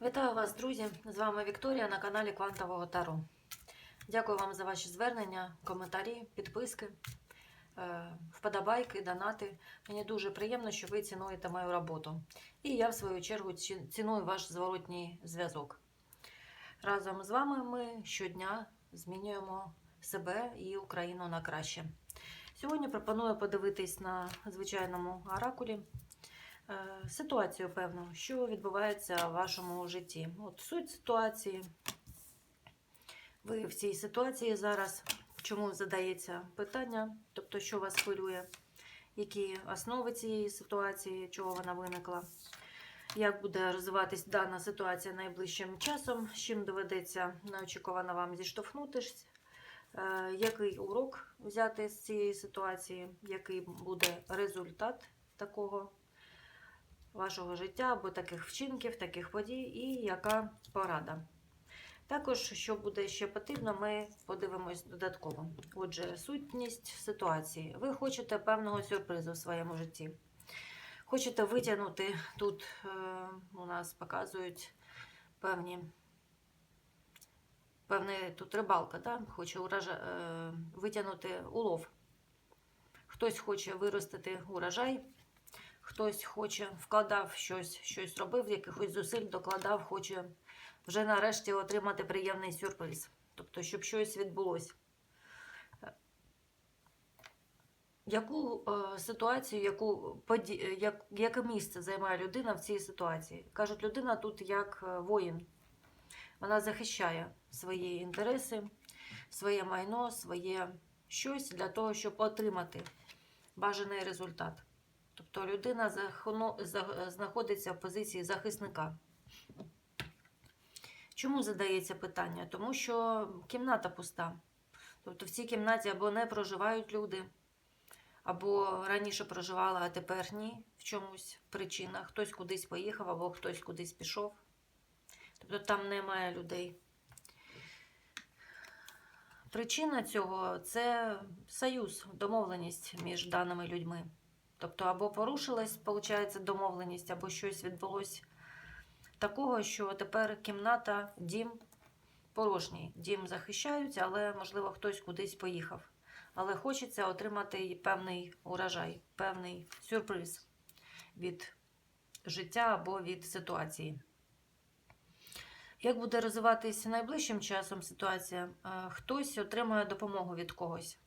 Вітаю вас, друзі! З вами Вікторія на каналі Квантового Таро. Дякую вам за ваші звернення, коментарі, підписки, е, вподобайки, донати. Мені дуже приємно, що ви цінуєте мою роботу. І я, в свою чергу, ціную ваш зворотній зв'язок. Разом з вами ми щодня змінюємо себе і Україну на краще. Сьогодні пропоную подивитись на звичайному оракулі ситуацію певну, що відбувається в вашому житті. От суть ситуації. Ви в цій ситуації зараз, чому задається питання, тобто, що вас хвилює, які основи цієї ситуації, чого вона виникла, як буде розвиватись дана ситуація найближчим часом, з чим доведеться неочікувано вам зіштовхнутись, е, який урок взяти з цієї ситуації, який буде результат такого вашого життя або таких вчинків, таких подій, і яка порада. Також, що буде ще потрібно, ми подивимось додатково. Отже, сутність ситуації. Ви хочете певного сюрпризу в своєму житті. Хочете витягнути, тут е, у нас показують певні. Певне тут рибалка, да? хоче уража, е, витягнути улов. Хтось хоче виростити урожай, хтось хоче, вкладав щось, щось робив, якихось зусиль докладав, хоче вже нарешті отримати приємний сюрприз. Тобто, щоб щось відбулося. Яку е, ситуацію, яку поді... як, яке місце займає людина в цій ситуації? Кажуть, людина тут як е, воїн. Вона захищає свої інтереси, своє майно, своє щось для того, щоб отримати бажаний результат. Тобто людина знаходиться в позиції захисника. Чому задається питання? Тому що кімната пуста. Тобто в цій кімнаті або не проживають люди, або раніше проживала, а тепер ні, в чомусь причина. Хтось кудись поїхав, або хтось кудись пішов. Тобто там немає людей. Причина цього це союз, домовленість між даними людьми. Тобто, або порушилась, виходить, домовленість, або щось відбулося такого, що тепер кімната, дім порожній. Дім захищають, але, можливо, хтось кудись поїхав. Але хочеться отримати певний урожай, певний сюрприз від життя або від ситуації. Як буде розвиватися найближчим часом ситуація? Е, Хтось отримає допомогу від когось.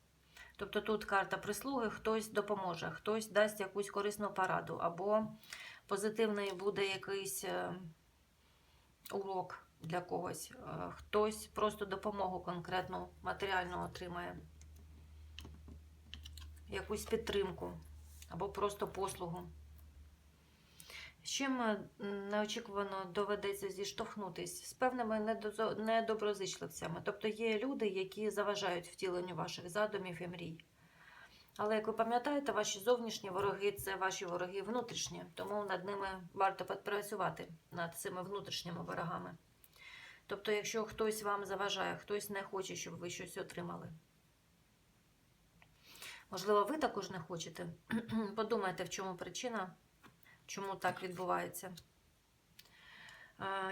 Тобто тут карта прислуги, хтось допоможе, хтось дасть якусь корисну пораду, або позитивний буде якийсь е, урок для когось, е, хтось просто допомогу конкретну матеріальну отримає, якусь підтримку або просто послугу. З чим е, неочікувано доведеться зіштовхнутись з певними недоброзичливцями. Тобто є люди, які заважають втіленню ваших задумів і мрій. Але як ви пам'ятаєте, ваші зовнішні вороги це ваші вороги внутрішні, тому над ними варто підпрацювати над цими внутрішніми ворогами. Тобто, якщо хтось вам заважає, хтось не хоче, щоб ви щось отримали. Можливо, ви також не хочете. Подумайте, в чому причина, чому так відбувається.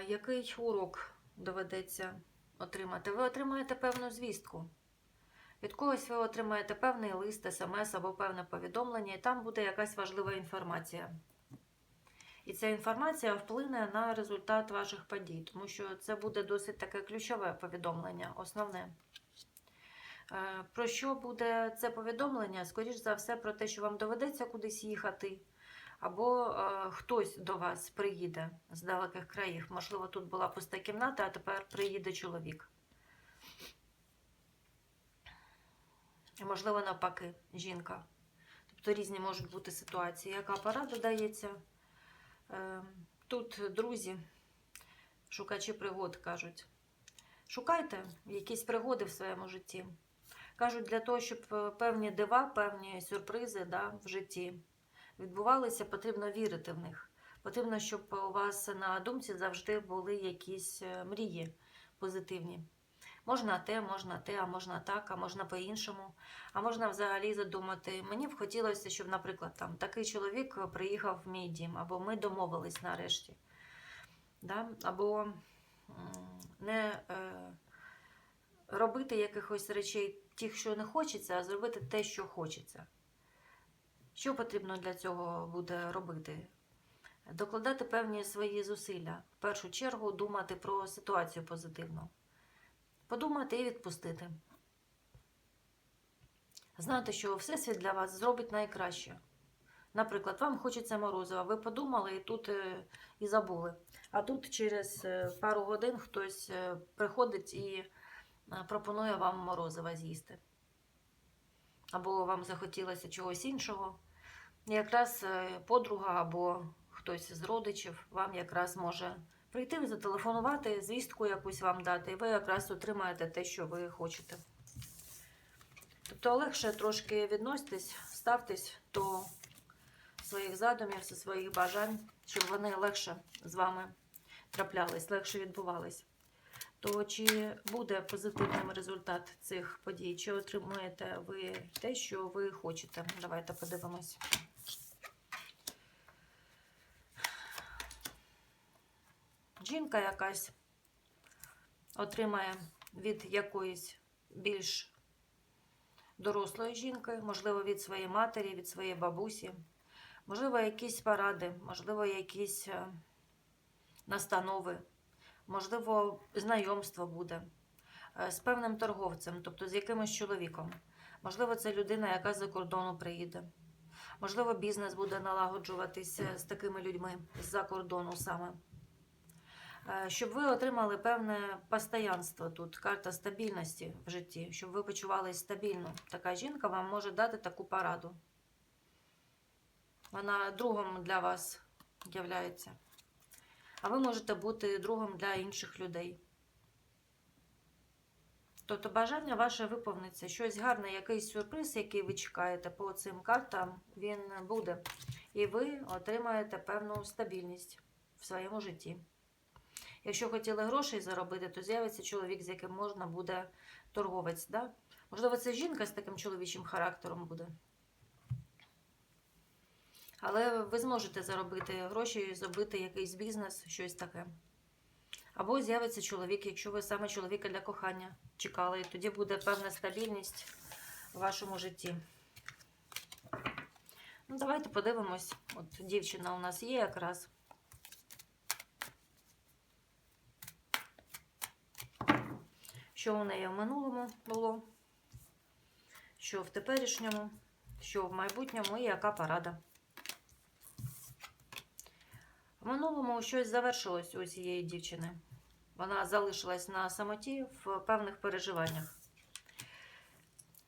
Який урок доведеться отримати? Ви отримаєте певну звістку. Від когось ви отримаєте певний лист, смс або певне повідомлення, і там буде якась важлива інформація. І ця інформація вплине на результат ваших подій, тому що це буде досить таке ключове повідомлення, основне. Про що буде це повідомлення? Скоріш за все, про те, що вам доведеться кудись їхати, або е, хтось до вас приїде з далеких країв. Можливо, тут була пуста кімната, а тепер приїде чоловік. Можливо, навпаки, жінка. Тобто різні можуть бути ситуації. Яка порада дається? Е, Тут друзі, шукачі пригод кажуть. Шукайте якісь пригоди в своєму житті. Кажуть, для того, щоб е, певні дива, певні сюрпризи да, в житті відбувалися, потрібно вірити в них. Потрібно, щоб у вас на думці завжди були якісь е, мрії позитивні. Можна те, можна те, а можна так, а можна по-іншому. А можна взагалі задумати. Мені б хотілося, щоб, наприклад, там такий чоловік приїхав в мій дім, або ми домовились нарешті. да? або не е, робити якихось речей тих, що не хочеться, а зробити те, що хочеться. Що потрібно для цього буде робити? Докладати певні свої зусилля. В першу чергу думати про ситуацію позитивно. Подумати і відпустити. Знати, що Всесвіт для вас зробить найкраще. Наприклад, вам хочеться морозива, ви подумали і тут е, і забули. А тут через е, пару годин хтось е, приходить і пропонує вам морозива з'їсти. Або вам захотілося чогось іншого. Якраз е, подруга або хтось з родичів вам якраз може прийти, зателефонувати, звістку якусь вам дати, і ви якраз отримаєте те, що ви хочете. Тобто легше трошки відноситесь, ставтесь до своїх задумів, своїх бажань, щоб вони легше з вами траплялись, легше відбувались. То чи буде позитивним результат цих подій? Чи отримуєте ви те, що ви хочете? Давайте подивимось. Жінка якась отримає від якоїсь більш дорослої жінки, можливо, від своєї матері, від своєї бабусі, можливо, якісь поради, можливо, якісь е, настанови, можливо, знайомство буде е, з певним торговцем, тобто з якимось чоловіком. Можливо, це людина, яка з-за кордону приїде. Можливо, бізнес буде налагоджуватися з такими людьми з-за кордону саме. Е, Щоб ви отримали певне постоянство тут, карта стабільності в житті, щоб ви почувалися стабільно. Така жінка вам може дати таку пораду. Вона другом для вас являється. А ви можете бути другом для інших людей. Тобто бажання ваше виповниться. Щось гарне, якийсь сюрприз, який ви чекаєте по цим картам, він буде. І ви отримаєте певну стабільність в своєму житті. Якщо хотіли грошей заробити, то з'явиться чоловік, з яким можна буде торговець. Да? Можливо, це жінка з таким чоловічим характером буде. Але ви зможете заробити гроші, зробити якийсь бізнес, щось таке. Або з'явиться чоловік, якщо ви саме чоловіка для кохання чекали, і тоді буде певна стабільність в вашому житті. Ну, давайте подивимось. От дівчина у нас є якраз. Що у неї в минулому було, що в теперішньому, що в майбутньому і яка порада. В минулому щось завершилось у цієї дівчини. Вона залишилась на самоті в певних переживаннях.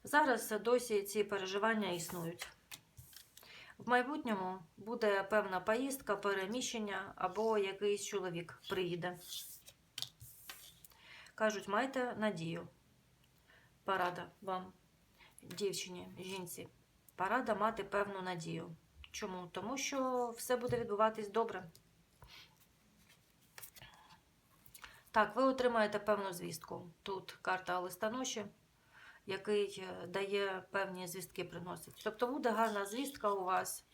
Зараз досі ці переживання існують. В майбутньому буде певна поїздка, переміщення або якийсь чоловік приїде. Кажуть, майте надію. Порада вам, дівчині, жінці. Порада мати певну надію. Чому? Тому що все буде відбуватись добре. Так, ви отримаєте певну звістку. Тут карта листоноші, який е, дає певні звістки приносить. Тобто буде гарна звістка у вас.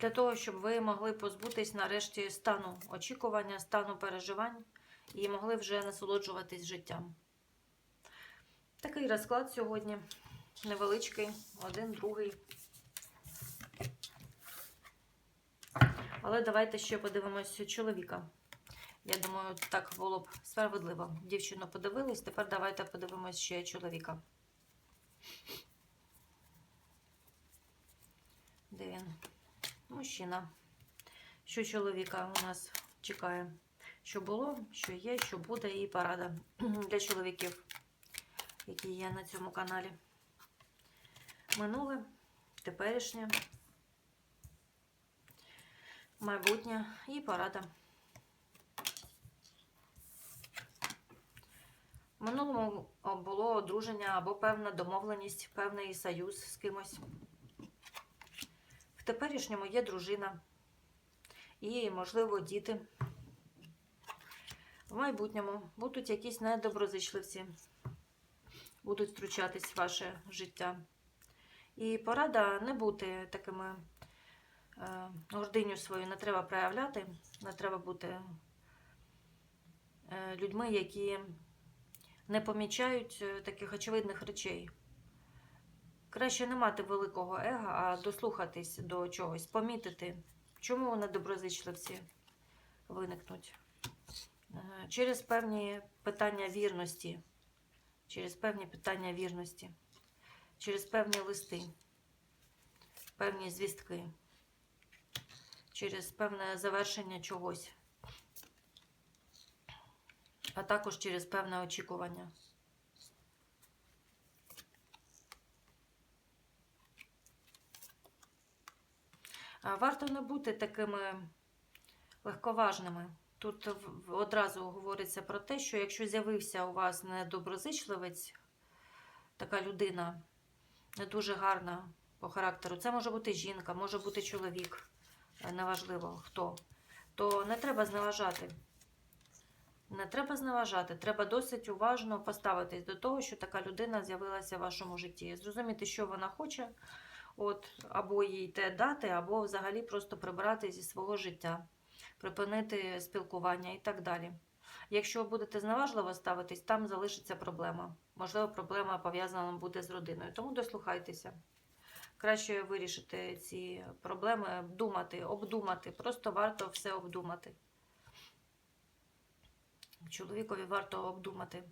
Для того, щоб ви могли позбутись нарешті стану очікування, стану переживань і могли вже насолоджуватись життям. Такий розклад сьогодні невеличкий, один, другий. Але давайте ще подивимося чоловіка. Я думаю, так було б справедливо. Дівчину подивились, тепер давайте подивимось ще чоловіка. Де він? Мужчина. Що чоловіка у нас чекає? Що було, що є, що буде, і порада для чоловіків, які є на цьому каналі. Минуле, теперішнє, майбутнє і порада. Минулому було одруження або певна домовленість, певний союз з кимось. Теперішньому є дружина і, можливо, діти. В майбутньому будуть якісь недоброзичливці. будуть втручатись в ваше життя. І порада не бути такими е, гординю свою не треба проявляти, не треба бути е, людьми, які не помічають е, таких очевидних речей. Краще не мати великого его, а дослухатись до чогось, помітити, чому недоброзичливці виникнуть. Е, Через певні питання вірності, через певні питання вірності, через певні листи, певні звістки, через певне завершення чогось, а також через певне очікування. Варто не бути такими легковажними. Тут одразу говориться про те, що якщо з'явився у вас недоброзичливець, така людина не дуже гарна по характеру, це може бути жінка, може бути чоловік, е, неважливо хто, то не треба зневажати. Не треба зневажати, треба досить уважно поставитись до того, що така людина з'явилася в вашому житті. Зрозуміти, що вона хоче, от, або їй те дати, або взагалі просто прибрати зі свого життя, припинити спілкування і так далі. Якщо будете зневажливо ставитись, там залишиться проблема. Можливо, проблема пов'язана буде з родиною. Тому дослухайтеся. Краще вирішити ці проблеми, думати, обдумати. Просто варто все обдумати. Чоловікові варто обдумати,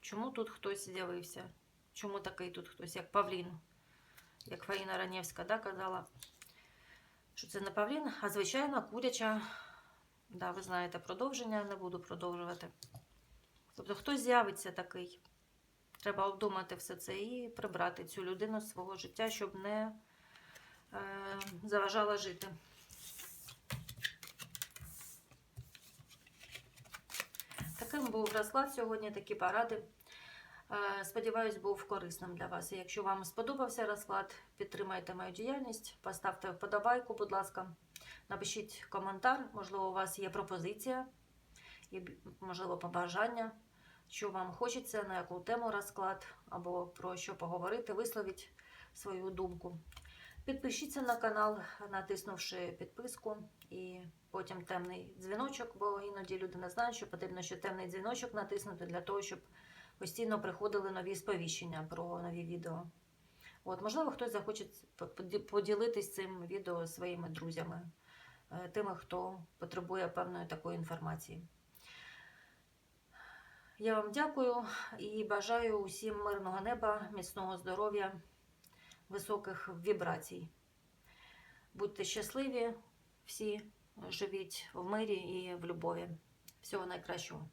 чому тут хтось з'явився, чому такий тут хтось, як Павлін, як Фаїна Ранєвська да, казала, що це не Павлін, а звичайна куряча. Да, ви знаєте продовження, не буду продовжувати. Тобто хтось з'явиться такий. Треба обдумати все це і прибрати цю людину з свого життя, щоб не е, заважала жити. Таким був розклад сьогодні, такі поради. Е, Сподіваюсь, був корисним для вас. Якщо вам сподобався розклад, підтримайте мою діяльність, поставте вподобайку, будь ласка, напишіть коментар, можливо, у вас є пропозиція і, можливо, побажання, що вам хочеться, на яку тему розклад, або про що поговорити, висловіть свою думку. Підпишіться на канал, натиснувши підписку і потім темний дзвіночок, бо іноді люди не знають, що потрібно ще темний дзвіночок натиснути для того, щоб постійно приходили нові сповіщення про нові відео. От, можливо, хтось захоче п- поді- поділитись цим відео своїми друзями, е, тими, хто потребує певної такої інформації. Я вам дякую і бажаю усім мирного неба, міцного здоров'я, високих вібрацій. Будьте щасливі, всі живіть в мирі і в любові. Всього найкращого.